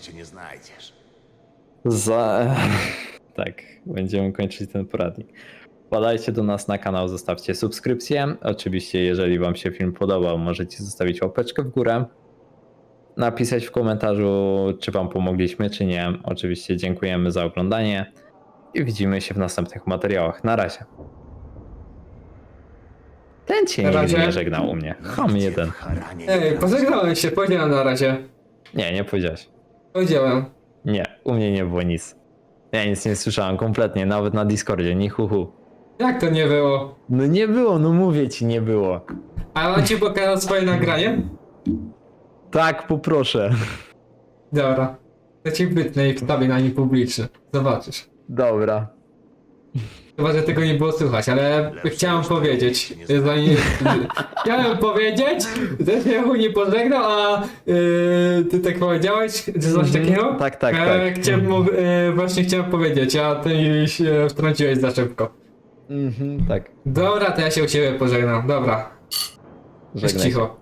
Cię nie znajdziesz. Za... Tak, będziemy kończyć ten poradnik. Wpadajcie do nas na kanał, zostawcie subskrypcję. Oczywiście, jeżeli Wam się film podobał, możecie zostawić łapeczkę w górę. Napisać w komentarzu, czy Wam pomogliśmy, czy nie. Oczywiście dziękujemy za oglądanie i widzimy się w następnych materiałach. Na razie. Ten cię Na nigdy razie. nie żegnał u mnie. Ham jeden. Haranie Ej, pożegnałem się, powiedziałem na razie. Nie, nie powiedziałeś. Powiedziałem. Nie, u mnie nie było nic. Ja nic nie słyszałem kompletnie, nawet na Discordzie, ni hu hu. Jak to nie było? No nie było, no mówię ci, nie było. A on ci pokazał swoje nagranie? Tak, poproszę. Dobra. To ci wytnę i wstawię na nie publiczny. Zobaczysz. Dobra. Chyba, że tego nie było słychać, ale chciałem powiedzieć. Zanim... chciałem powiedzieć, że się nie pożegnał, a yy, ty tak powiedziałeś, czy coś Mhm. takiego? Tak, tak, E, tak. Chciałem, mu- e, właśnie chciałem powiedzieć, a ty się wtrąciłeś za szybko. Mhm, tak. Dobra, to ja się u siebie pożegnam. Dobra, jest Żegnaj. cicho.